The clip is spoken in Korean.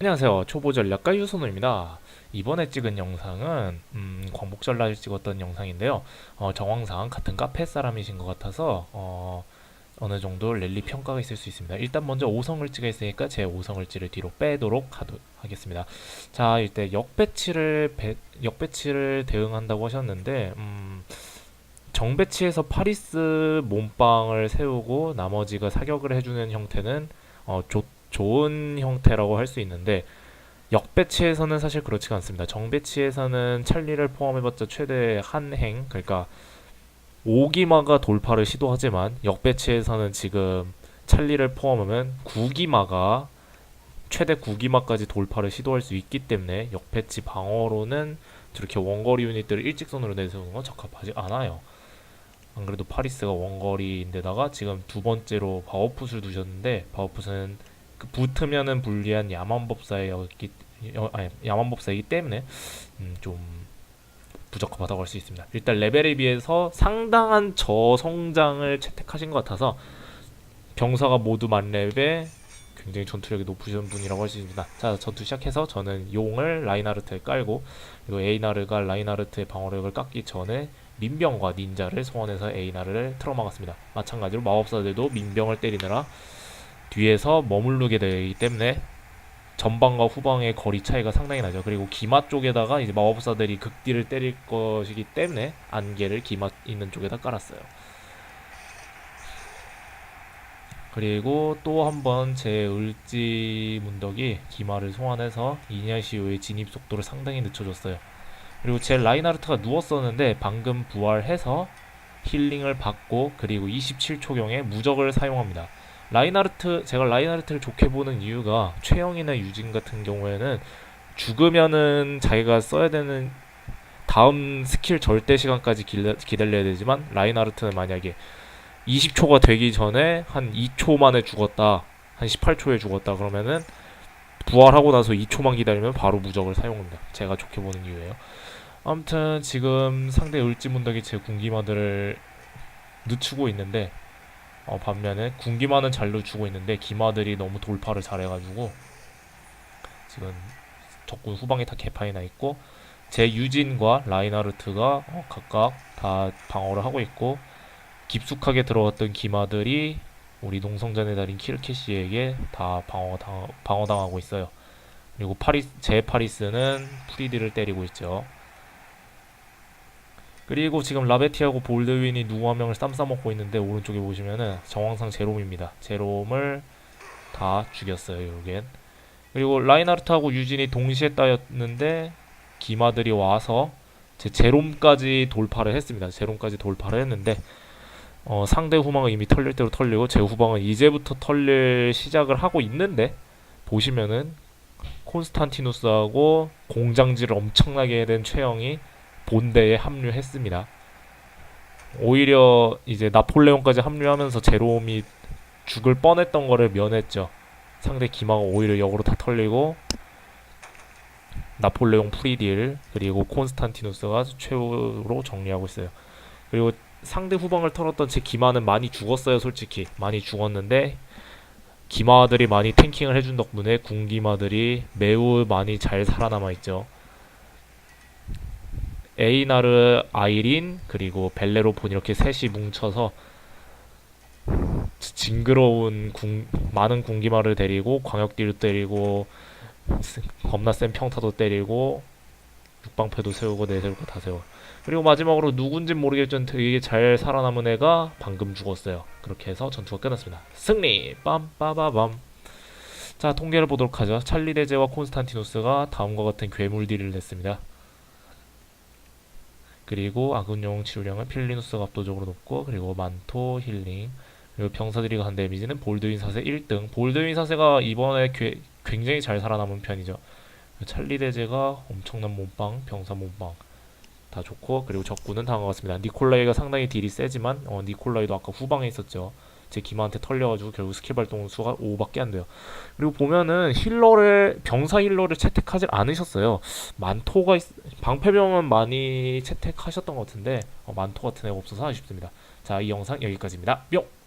안녕하세요. 초보 전략가 유선호입니다. 이번에 찍은 영상은 음, 광복절날 찍었던 영상인데요. 어, 정황상 같은 카페 사람이신 것 같아서 어, 어느 정도 랠리 평가가 있을 수 있습니다. 일단 먼저 5성을 찍어 있으니까 제 5성을찌를 뒤로 빼도록 하도, 하겠습니다. 자, 일단 역배치를 배, 역배치를 대응한다고 하셨는데 음, 정배치에서 파리스 몸빵을 세우고 나머지가 사격을 해주는 형태는 어, 좋 좋은 형태라고 할 수 있는데 역배치에서는 사실 그렇지가 않습니다. 정배치에서는 찰리를 포함해봤자 최대 한 행, 그러니까 오기마가 돌파를 시도하지만 역배치에서는 지금 찰리를 포함하면 구기마가 최대 구기마까지 돌파를 시도할 수 있기 때문에 역배치 방어로는 저렇게 원거리 유닛들을 일직선으로 내세우는 건 적합하지 않아요. 안 그래도 파리스가 원거리인데다가 지금 두 번째로 바워풋을 두셨는데 바워풋은 그 붙으면은 불리한 야만법사였기 어, 아니 야만법사이기 때문에 음, 좀 부적합하다고 할 수 있습니다. 일단 레벨에 비해서 상당한 저성장을 채택하신 것 같아서 병사가 모두 만렙에 굉장히 전투력이 높으신 분이라고 할 수 있습니다. 자, 전투 시작해서 저는 용을 라인하르트에 깔고 그리고 에이나르가 라인하르트의 방어력을 깎기 전에 민병과 닌자를 소환해서 에이나르를 틀어막았습니다. 마찬가지로 마법사들도 민병을 때리느라 뒤에서 머무르게 되기 때문에 전방과 후방의 거리 차이가 상당히 나죠. 그리고 기마 쪽에다가 이제 마법사들이 극딜을 때릴 것이기 때문에 안개를 기마 있는 쪽에다 깔았어요. 그리고 또 한 번 제 을지 문덕이 기마를 소환해서 이냐시오의 진입 속도를 상당히 늦춰줬어요. 그리고 제 라인하르트가 누웠었는데 방금 부활해서 힐링을 받고 그리고 27초경에 무적을 사용합니다. 라인하르트 제가 라인하르트를 좋게 보는 이유가 최영이나 유진 같은 경우에는 죽으면은 자기가 써야 되는 다음 스킬 절대 시간까지 기다, 기다려야 되지만 라인하르트는 만약에 20초가 되기 전에 한 2초 만에 죽었다 한 18초에 죽었다 그러면은 부활하고 나서 2초만 기다리면 바로 무적을 사용합니다. 제가 좋게 보는 이유예요. 아무튼 지금 상대 을지문덕이 제 군기마들을 늦추고 있는데 어, 반면에 군기마는 잘 늦추고 있는데 기마들이 너무 돌파를 잘해가지고 지금 적군 후방에 다 개판이 나 있고 제 유진과 라인하르트가 어, 각각 다 방어를 하고 있고 깊숙하게 들어갔던 기마들이 우리 농성전의 달인 키르케시에게 다 방어당, 방어당하고 있어요. 그리고 파리, 제 파리스는 프리디를 때리고 있죠. 그리고 지금 라베티하고 볼드윈이 누구 한 명을 쌈 싸먹고 있는데 오른쪽에 보시면은 정황상 제롬입니다. 제롬을 다 죽였어요, 여긴. 그리고 라인하르트하고 유진이 동시에 따였는데 기마들이 와서 제 제롬까지 돌파를 했습니다. 제롬까지 돌파를 했는데 어, 상대 후방은 이미 털릴 대로 털리고 제 후방은 이제부터 털릴 시작을 하고 있는데 보시면은 콘스탄티누스하고 공장질을 엄청나게 된 최영이 본대에 합류했습니다. 오히려 이제 나폴레옹까지 합류하면서 제롬이 죽을 뻔했던 거를 면했죠. 상대 기마가 오히려 역으로 다 털리고 나폴레옹 프리딜 그리고 콘스탄티누스가 최후로 정리하고 있어요. 그리고 상대 후방을 털었던 제 기마는 많이 죽었어요, 솔직히 많이 죽었는데 기마들이 많이 탱킹을 해준 덕분에 군기마들이 매우 많이 잘 살아남아 있죠. 에이나르, 아이린 그리고 벨레로폰 이렇게 셋이 뭉쳐서 징그러운 궁, 많은 군기마를 데리고 광역딜도 때리고 겁나 센 평타도 때리고 육방패도 세우고 내세우고 다 세워. 그리고 마지막으로 누군진 모르겠지만 되게 잘 살아남은 애가 방금 죽었어요. 그렇게 해서 전투가 끝났습니다. 승리! 빰빠바밤. 자, 통계를 보도록 하죠. 찰리 데제와 콘스탄티누스가 다음과 같은 괴물 딜을 냈습니다. 그리고 아군용 치료량은 필리누스가 압도적으로 높고 그리고 만토 힐링 그리고 병사들이 간 데미지는 볼드윈 사세 1등. 볼드윈 사세가 이번에 괴- 굉장히 잘 살아남은 편이죠. 찰리 데제가 엄청난 몸빵 병사 몸빵 다 좋고 그리고 적군은 다음과 같습니다. 니콜라이가 상당히 딜이 세지만 어, 니콜라이도 아까 후방에 있었죠 제 기마한테 털려가지고 결국 스킬 발동 수가 5밖에 안 돼요 그리고 보면은 힐러를 병사 힐러를 채택하지 않으셨어요 만토가 있, 방패병은 많이 채택하셨던 것 같은데 어, 만토 같은 애가 없어서 아쉽습니다. 자, 이 영상 여기까지입니다. 뿅!